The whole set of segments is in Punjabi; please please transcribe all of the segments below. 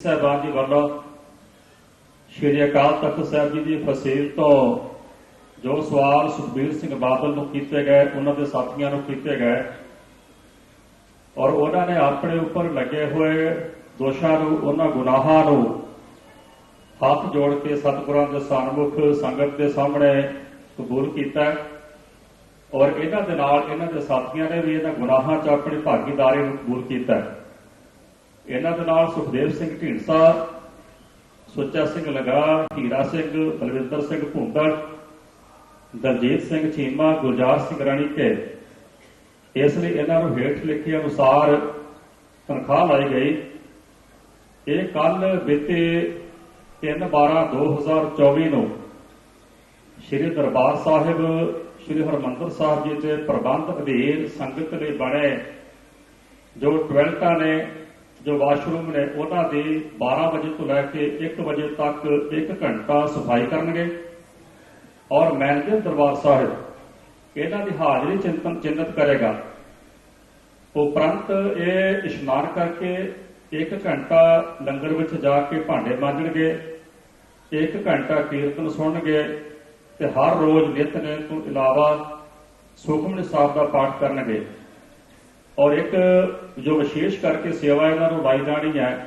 ਸਾਹਿਬਾਨ ਜੀ ਵੱਲੋਂ ਸ਼੍ਰੀ ਅਕਾਲ ਤਖਤ ਸਾਹਿਬ ਜੀ ਦੀ ਫਸੀਲ ਤੋਂ ਜੋ ਸਵਾਲ ਸੁਖਬੀਰ ਸਿੰਘ ਬਾਦਲ ਨੂੰ ਕੀਤੇ ਗਏ, ਉਹਨਾਂ ਦੇ ਸਾਥੀਆਂ ਨੂੰ ਕੀਤੇ ਗਏ ਔਰ ਉਹਨਾਂ ਨੇ ਆਪਣੇ ਉੱਪਰ ਲੱਗੇ ਹੋਏ ਦੋਸ਼ਾਂ ਨੂੰ, ਉਹਨਾਂ ਗੁਨਾਹਾਂ ਨੂੰ ਹੱਥ ਜੋੜ ਕੇ ਸਤਿਗੁਰਾਂ ਦੇ ਸਨਮੁਖ ਸੰਗਤ ਦੇ ਸਾਹਮਣੇ ਕਬੂਲ ਕੀਤਾ ਔਰ ਇਹਨਾਂ ਦੇ ਨਾਲ ਇਹਨਾਂ ਦੇ ਸਾਥੀਆਂ ਨੇ ਵੀ ਇਹਨਾਂ ਗੁਨਾਹਾਂ 'ਚ ਆਪਣੀ ਭਾਗੀਦਾਰੀ ਨੂੰ ਕਬੂਲ ਕੀਤਾ ਇਹਨਾਂ ਦੇ ਨਾਲ ਸੁਖਦੇਵ ਸਿੰਘ ਢੀਂਡਸਾ, ਸੁੱਚਾ ਸਿੰਘ ਲਗਾ ਹੀਰਾ ਸਿੰਘ, ਬਲਵਿੰਦਰ ਸਿੰਘ ਭੁੰਦੜ ਦਲਜੀਤ ਸਿੰਘ ਚੀਮਾ ਗੁਰਜਾਰ ਸਿੰਘ ਰਾਣੀ ਰਾਣੀਕੇ ਇਸ ਲਈ ਇਹਨਾਂ ਨੂੰ ਹੇਠ ਲਿਖੇ ਅਨੁਸਾਰ ਤਨਖਾਹ ਲਾਈ ਗਈ। ਇਹ ਕੱਲ ਬੀਤੇ 3/12/2024 ਨੂੰ ਸ੍ਰੀ ਦਰਬਾਰ ਸਾਹਿਬ, ਸ੍ਰੀ ਹਰਮੰਦਰ ਸਾਹਿਬ ਜੀ ਦੇ ਪ੍ਰਬੰਧ ਅਧੀਨ ਸੰਗਤ ਲਈ ਬਣੇ ਜੋ ਟਵੈਲਟਾਂ ਨੇ ਜੋ ਵਾਸ਼ਰੂਮ ਨੇ, ਉਹਨਾਂ ਦੀ 12 ਵਜੇ ਤੋਂ ਲੈ ਕੇ 1 ਵਜੇ ਤੱਕ 1 ਘੰਟਾ ਸਫ਼ਾਈ ਕਰਨਗੇ। ਔਰ ਮੈਨੇਜਰ ਦਰਬਾਰ ਸਾਹਿਬ, ਇਹਨਾਂ ਦੀ ਹਾਜ਼ਰੀ ਚਿੰਤਨ ਚਿੰਨਤ ਕਰੇਗਾ। ਉਪਰੰਤ ਇਹ ਇਸ਼ਨਾਨ ਕਰਕੇ 1 ਘੰਟਾ ਲੰਗਰ ਵਿੱਚ ਜਾ ਕੇ ਭਾਂਡੇ ਮਾਂਜਣਗੇ 1 ਘੰਟਾ ਕੀਰਤਨ ਸੁਣਨਗੇ ਤੇ ਹਰ ਰੋਜ਼ ਨਿਤਨੇਮ ਤੋਂ ਇਲਾਵਾ ਸੁਖਮਨੀ ਸਾਹਿਬ ਦਾ ਪਾਠ ਕਰਨਗੇ। ਔਰ ਇੱਕ ਜੋ ਵਿਸ਼ੇਸ਼ ਕਰਕੇ ਸੇਵਾ ਇਹਨਾਂ ਨੂੰ ਲਾਈ ਜਾਣੀ ਹੈ,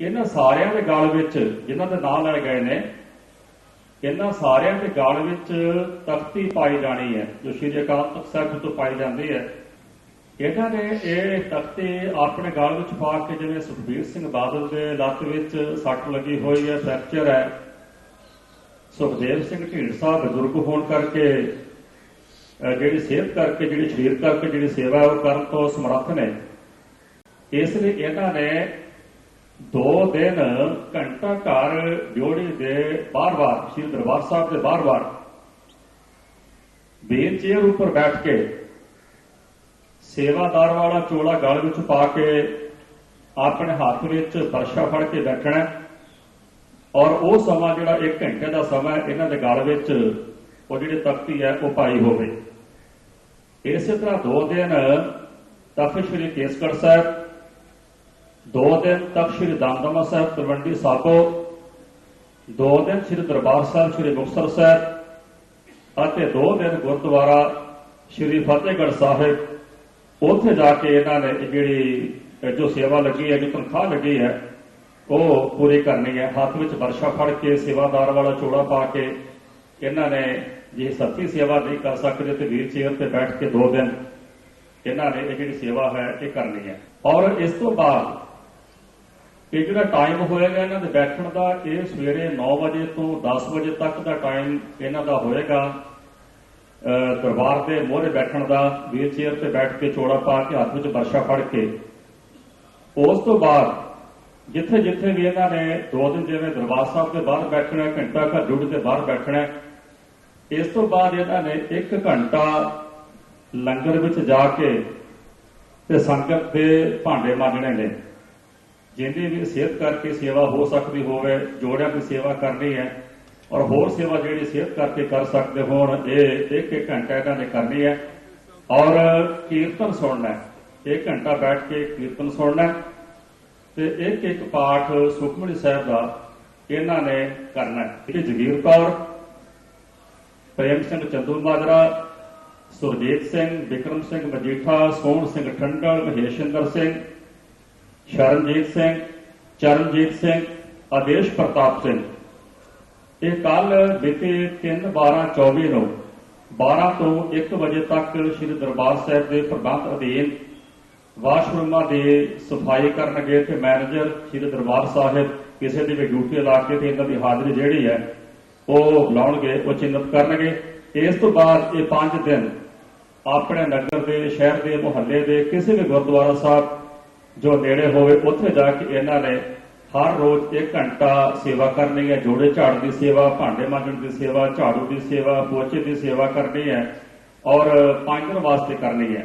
ਇਹਨਾਂ ਸਾਰਿਆਂ ਦੇ ਗਲ ਵਿੱਚ ਜਿਨ੍ਹਾਂ ਦੇ ਨਾਂ ਲਏ ਗਏ ਨੇ, ਇਹਨਾਂ ਸਾਰਿਆਂ ਦੇ ਗਲ ਵਿੱਚ ਤਖਤੀ ਪਾਈ ਜਾਣੀ ਹੈ, ਜੋ ਸ਼੍ਰੀ ਅਕਾਲ ਤਖਤ ਸਾਹਿਬ ਤੋਂ ਪਾਈ ਜਾਂਦੀ ਹੈ। ਇਹਨਾਂ ਨੇ ਇਹ ਤਖਤੀ ਆਪਣੇ ਗਲ ਵਿੱਚ ਪਾ ਕੇ ਜਿਵੇਂ ਸੁਖਬੀਰ ਸਿੰਘ ਬਾਦਲ ਦੇ ਲੱਤ ਵਿੱਚ ਸੱਟ ਲੱਗੀ ਹੋਈ ਹੈ ਫ੍ਰੈਕਚਰ ਹੈ। ਸੁਖਦੇਵ ਸਿੰਘ ਢੀਂਡਸਾ ਬਜ਼ੁਰਗ ਹੋਣ ਕਰਕੇ ਜਿਹੜੀ ਸਿਹਤ ਕਰਕੇ, ਜਿਹੜੀ ਸਰੀਰ ਕਰਕੇ ਜਿਹੜੀ ਸੇਵਾ ਹੈ ਉਹ ਕਰਨ ਤੋਂ ਸਮਰੱਥ ਨੇ, ਇਸ ਲਈ ਇਹਨਾਂ ਨੇ ਦੋ ਦਿਨ ਘੰਟਾ ਘਰ ਜੋੜੀ ਦੇ ਬਾਰ-ਬਾਰ ਸ੍ਰੀ ਦਰਬਾਰ ਸਾਹਿਬ ਦੇ ਬਾਰ-ਬਾਰ ਬੇਨ ਚੇਅਰ ਉੱਪਰ ਬੈਠ ਕੇ ਸੇਵਾਦਾਰ ਵਾਲਾ ਚੋਲਾ ਗਲ ਵਿੱਚ ਪਾ ਕੇ ਆਪਣੇ ਹੱਥ ਵਿੱਚ ਬਰਸ਼ਾ ਫੜ ਕੇ ਬੈਠਣਾ ਔਰ ਉਹ ਸਮਾਂ ਜਿਹੜਾ 1 ਘੰਟੇ ਦਾ ਸਮਾਂ ਇਹਨਾਂ ਦੇ ਗਲ ਵਿੱਚ ਉਹ ਜਿਹੜੀ ਤਖਤੀ ਹੈ, ਉਹ ਪਾਈ ਹੋਵੇ। ਇਸੇ ਤਰ੍ਹਾਂ ਦੋ ਦਿਨ ਤਖਤ ਸ੍ਰੀ ਕੇਸਗੜ੍ਹ ਸਾਹਿਬ, ਦੋ ਦਿਨ ਤਖਤ ਸ੍ਰੀ ਦਮਦਮਾ ਸਾਹਿਬ, ਤਲਵੰਡੀ ਸਾਬੋ, ਦੋ ਦਿਨ ਸ੍ਰੀ ਦਰਬਾਰ ਸਾਹਿਬ, ਸ੍ਰੀ ਮੁਕਤਸਰ ਸਾਹਿਬ ਅਤੇ ਦੋ ਦਿਨ ਗੁਰਦੁਆਰਾ ਸ੍ਰੀ ਫਤਿਹਗੜ੍ਹ ਸਾਹਿਬ। ਉੱਥੇ ਜਾ ਕੇ ਇਹਨਾਂ ਨੇ ਜਿਹੜੀ ਜੋ ਸੇਵਾ ਲੱਗੀ ਹੈ ਜੋ ਤਨਖਾਹ ਲੱਗੀ ਹੈ, ਉਹ ਪੂਰੀ ਕਰਨੀ ਹੈ। ਹੱਥ ਵਿੱਚ ਵਰਸ਼ਾ ਫੜ ਕੇ, ਸੇਵਾਦਾਰ ਵਾਲਾ ਚੋੜਾ ਪਾ ਕੇ ਇਹਨਾਂ ਨੇ ਜੇ ਸੱਚੀ ਸੇਵਾ ਨਹੀਂ ਕਰ ਸਕਦੇ ਤੇ ਵੀਲ ਚੇਅਰ ਤੇ ਬੈਠ ਕੇ ਦੋ ਦਿਨ ਇਹਨਾਂ ਨੇ ਇਹ ਜਿਹੜੀ ਸੇਵਾ ਹੈ ਇਹ ਕਰਨੀ ਹੈ। ਔਰ ਇਸ ਤੋਂ ਬਾਅਦ ਇਹ ਜਿਹੜਾ ਟਾਈਮ ਹੋਏਗਾ ਇਹਨਾਂ ਦੇ ਬੈਠਣ ਦਾ, ਇਹ ਸਵੇਰੇ 9 ਵਜੇ ਤੋਂ 10 ਵਜੇ ਤੱਕ ਦਾ ਟਾਈਮ ਇਹਨਾਂ ਦਾ ਹੋਏਗਾ ਦਰਬਾਰ ਦੇ ਮੋਹਰੇ ਬੈਠਣ ਦਾ, ਵੀਲ ਚੇਅਰ ਤੇ ਬੈਠ ਕੇ ਚੋੜਾ ਪਾ ਕੇ ਹੱਥ ਵਿੱਚ ਵਰਸ਼ਾ ਫੜ ਕੇ। ਉਸ ਤੋਂ ਬਾਅਦ ਜਿੱਥੇ ਜਿੱਥੇ ਵੀ ਇਹਨਾਂ ਨੇ ਦੋ ਦਿਨ ਜਿਵੇਂ ਦਰਬਾਰ ਸਾਹਿਬ ਦੇ ਬਾਹਰ ਬੈਠਣਾ, ਘੰਟਾ ਘਰ ਜੁੜ ਦੇ ਬਾਹਰ ਬੈਠਣਾ, ਇਸ ਤੋਂ ਬਾਅਦ ਇਹਨਾਂ ਨੇ 1 ਘੰਟਾ ਲੰਗਰ ਵਿੱਚ ਜਾ ਕੇ ਤੇ ਸੰਗਤ ਦੇ ਭਾਂਡੇ ਮਾਂਜਣੇ ਨੇ। ਜਿਹਦੀ ਵੀ ਸਿਹਤ ਕਰਕੇ ਸੇਵਾ ਹੋ ਸਕਦੀ ਹੋਵੇ, ਜੋੜਿਆਂ ਦੀ ਸੇਵਾ ਕਰਨੀ ਹੈ ਔਰ ਹੋਰ ਸੇਵਾ ਜਿਹੜੀ ਸਿਹਤ ਕਰਕੇ ਕਰ ਸਕਦੇ ਹੋਣ, ਇਹ ਇੱਕ ਇੱਕ ਘੰਟਾ ਇਹਨਾਂ ਨੇ ਕਰਨੀ ਹੈ। ਔਰ ਕੀਰਤਨ ਸੁਣਨਾ ਹੈ। ਇੱਕ ਘੰਟਾ ਬੈਠ ਕੇ ਕੀਰਤਨ ਸੁਣਨਾ ਹੈ। ਤੇ ਇੱਕ ਇੱਕ ਪਾਠ ਸੁਖਮਨੀ ਸਾਹਿਬ ਦਾ ਇਹਨਾਂ ਨੇ ਕਰਨਾ ਹੈ। ਜਗੀਰ ਕੌਰ, ਪ੍ਰੇਮ ਸਿੰਘ ਚੰਦੂ ਮਾਜਰਾ, ਸੁਰਜੀਤ ਸਿੰਘ, ਵਿਕਰਮ ਸਿੰਘ ਮਜੀਠਾ, ਸੋਹਣ ਸਿੰਘ ਠੰਡਲ ਮਹੇਸ਼ਿੰਦਰ ਸਿੰਘ, ਸ਼ਰਨਜੀਤ ਸਿੰਘ, ਚਰਨਜੀਤ ਸਿੰਘ, ਆਦੇਸ਼ ਪ੍ਰਤਾਪ ਸਿੰਘ। ਇਹ ਕੱਲ ਬੀਤੇ 3/12/24 ਨੂੰ 12 ਤੋਂ 1 ਵਜੇ ਤੱਕ ਸ੍ਰੀ ਦਰਬਾਰ ਸਾਹਿਬ ਦੇ ਪ੍ਰਬੰਧ ਅਧੀਨ ਵਾਸ਼ਰੂਮਾਂ ਦੀ ਸਫ਼ਾਈ ਕਰਨਗੇ ਤੇ ਮੈਨੇਜਰ ਸ੍ਰੀ ਦਰਬਾਰ ਸਾਹਿਬ ਕਿਸੇ ਦੀ ਵੀ ਡਿਊਟੀ ਲਾ ਕੇ ਤੇ ਇਹਨਾਂ ਦੀ ਹਾਜ਼ਰੀ ਜਿਹੜੀ ਹੈ, ਉਹ ਲਾਉਣਗੇ, ਉਹ ਚਿੰਨਤ ਕਰਨਗੇ। ਇਸ ਤੋਂ ਬਾਅਦ ਇਹ 5 ਦਿਨ ਆਪਣੇ ਨਗਰ ਦੇ, ਸ਼ਹਿਰ ਦੇ, ਮੁਹੱਲੇ ਦੇ ਕਿਸੇ ਵੀ ਗੁਰਦੁਆਰਾ ਸਾਹਿਬ ਜੋ ਨੇੜੇ ਹੋਵੇ, ਉੱਥੇ ਜਾ ਕੇ ਇਹਨਾਂ ਨੇ ਹਰ ਰੋਜ਼ 1 ਘੰਟਾ ਸੇਵਾ ਕਰਨੀ ਹੈ। ਜੋੜੇ ਝਾੜ ਦੀ ਸੇਵਾ, ਭਾਂਡੇ ਮਾਂਜਣ ਦੀ ਸੇਵਾ, ਝਾੜੂ ਦੀ ਸੇਵਾ, ਪੋਚੇ ਦੀ ਸੇਵਾ ਕਰਨੀ ਹੈ ਔਰ ਪੰਜ ਦਿਨ ਵਾਸਤੇ ਕਰਨੀ ਹੈ।